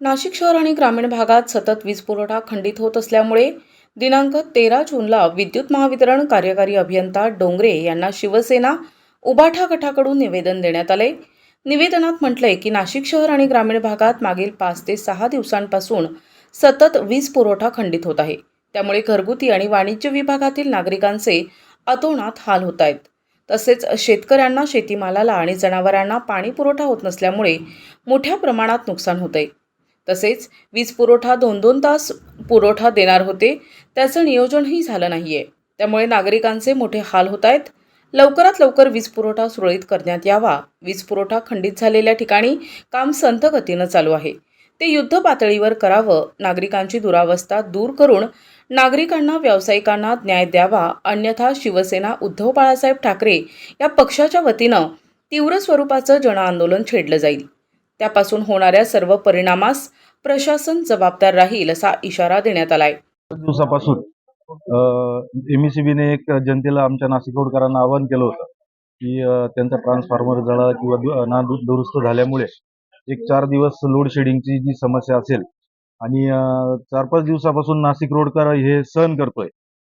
नाशिक शहर आणि ग्रामीण भागात सतत वीज पुरवठा खंडित होत असल्यामुळे दिनांक तेरा जूनला विद्युत महावितरण कार्यकारी अभियंता डोंगरे यांना शिवसेना उबाठा गटाकडून निवेदन देण्यात आले. निवेदनात म्हटलंय की नाशिक शहर आणि ग्रामीण भागात मागील पाच ते सहा दिवसांपासून सतत वीज पुरवठा खंडित होत आहे. त्यामुळे घरगुती आणि वाणिज्य विभागातील नागरिकांचे अतोनात हाल होत आहेत. तसेच शेतकऱ्यांना शेतीमालाला आणि जनावरांना पाणी पुरवठा होत नसल्यामुळे मोठ्या प्रमाणात नुकसान होत आहे तसेच वीज पुरवठा दोन दोन तास पुरवठा देणार होते. त्याचं नियोजनही झालं नाही आहे त्यामुळे नागरिकांचे मोठे हाल होत आहेत. लवकरात लवकर वीज पुरवठा सुरळीत करण्यात यावा. वीज पुरवठा खंडित झालेल्या ठिकाणी काम संथ गतीनं चालू आहे. ते युद्ध पातळीवर करावं नागरिकांची दुरावस्था दूर करून नागरिकांना व्यावसायिकांना न्याय द्यावा अन्यथा शिवसेना उद्धव बाळासाहेब ठाकरे या पक्षाच्या वतीनं तीव्र स्वरूपाचं जनआंदोलन छेडलं जाईल. त्यापासून होणाऱ्या सर्व परिणामास प्रशासन जबाबदार राहील असा इशारा देण्यात आलाय. दिवसापासून एमईसीबीने एक जनतेला आमच्या नाशिक रोडकरांना आवाहन केलं होतं की त्यांचा ट्रान्सफॉर्मर जळा किंवा ना दुरुस्त झाल्यामुळे एक चार दिवस लोड शेडिंगची जी समस्या असेल आणि चार पाच दिवसापासून नाशिक रोडकर हे सहन करतोय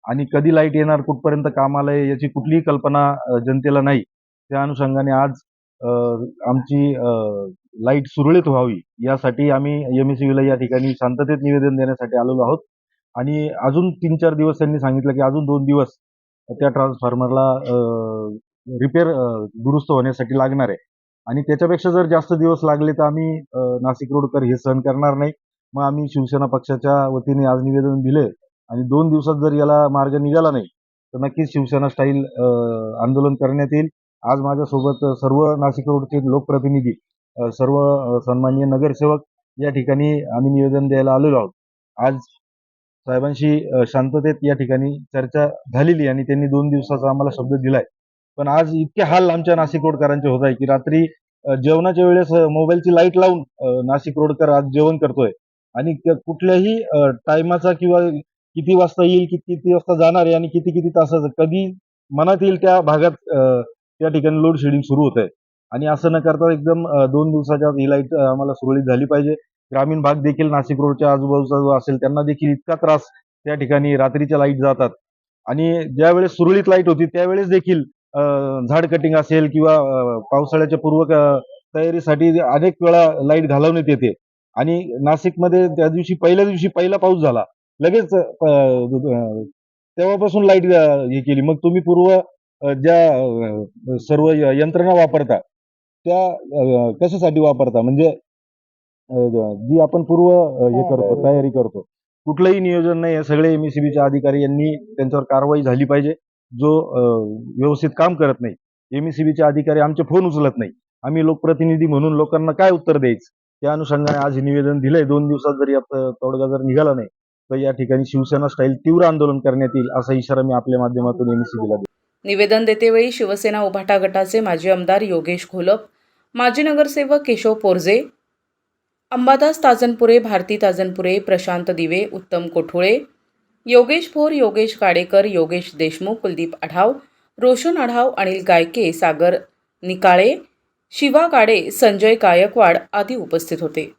आणि कधी लाइट येणार कुठपर्यंत काम आलंय याची कुठलीही कल्पना जनतेला नाही. त्या अनुषंगाने आज आमची लाइट सुरळीत व्हावी यासाठी आम्ही एमएससीबीला या ठिकाणी शांततेत निवेदन देण्यासाठी आलेलो आहोत. आणि अजून तीन चार दिवस त्यांनी सांगितलं की अजून दोन दिवस त्या ट्रान्सफॉर्मरला रिपेअर दुरुस्त होण्यासाठी लागणार आहे. आणि त्याच्यापेक्षा जर जास्त दिवस लागले तर आम्ही नाशिक रोडकर हे सहन करणार नाही. मग आम्ही शिवसेना पक्षाच्या वतीने आज निवेदन दिले आणि दोन दिवसात जर याला मार्ग निघाला नाही तर नक्कीच शिवसेना स्टाईल आंदोलन करण्यात येईल. आज माझ्यासोबत सर्व नाशिक रोडचे लोकप्रतिनिधी सर्व सन्माननीय नगरसेवक या ठिकाणी आम्ही निवेदन द्यायला आलेलो आहोत. आज साहेबांशी शांततेत या ठिकाणी चर्चा झालेली आणि त्यांनी दोन दिवसाचा आम्हाला शब्द दिलाय. पण आज इतके हाल आमच्या नाशिक रोडकरांचे होत आहे की रात्री जेवणाच्या वेळेस मोबाईलची लाइट लावून नाशिक रोडकर आज जेवण करतोय. आणि कुठल्याही टायमाचा किंवा किती वाजता येईल किती किती वाजता जाणार आहे आणि किती किती तासाचं कधी मनात येईल त्या भागात त्या ठिकाणी लोड शेडिंग सुरू होत आहे आणि असं न करता एकदम दोन दिवसाच्या आत ही लाइट आम्हाला सुरळीत झाली पाहिजे. ग्रामीण भाग देखील नाशिक रोडच्या आजूबाजूचा जो असेल त्यांना देखील इतका त्रास त्या ठिकाणी रात्रीच्या लाइट जातात. आणि ज्यावेळेस सुरळीत लाइट होती त्यावेळेस देखील झाड कटिंग असेल किंवा पावसाळ्याच्या पूर्व तयारीसाठी अनेक वेळा लाइट घालवण्यात येते. आणि नाशिकमध्ये त्या दिवशी पहिल्या दिवशी पहिला पाऊस झाला. लगेच तेव्हापासून लाइट हे केली. मग तुम्ही पूर्व ज्या सर्व य- यंत्रणा वापरता त्या कशासाठी वापरता? म्हणजे जी आपण पूर्व अ, हे करतो तयारी करतो कुठलंही नियोजन नाही आहे. सगळे एमएससीबीचे अधिकारी यांनी त्यांच्यावर कारवाई झाली पाहिजे. जो व्यवस्थित काम करत नाही. एमएससीबीचे अधिकारी आमचे फोन उचलत नाही. आम्ही लोकप्रतिनिधी म्हणून लोकांना काय उत्तर द्यायचं? त्या अनुषंगाने आज हे निवेदन दिलंय. दोन दिवसात जर यात तोडगा जर निघाला नाही तर या ठिकाणी शिवसेना स्टाईल तीव्र आंदोलन करण्यात येईल असा इशारा मी आपल्या माध्यमातून एमएससीबीला देतो. निवेदन देतेवेळी शिवसेना उभाटा गटाचे माजी आमदार योगेश घोलप माजी नगरसेवक केशव पोरजे अंबादास ताजनपुरे भारती ताजनपुरे प्रशांत दिवे उत्तम कोठोळे योगेश भोर योगेश काडेकर योगेश देशमुख कुलदीप आढाव रोशन आढाव अनिल गायके सागर निकाळे शिवा गाडे संजय गायकवाड आदी उपस्थित होते.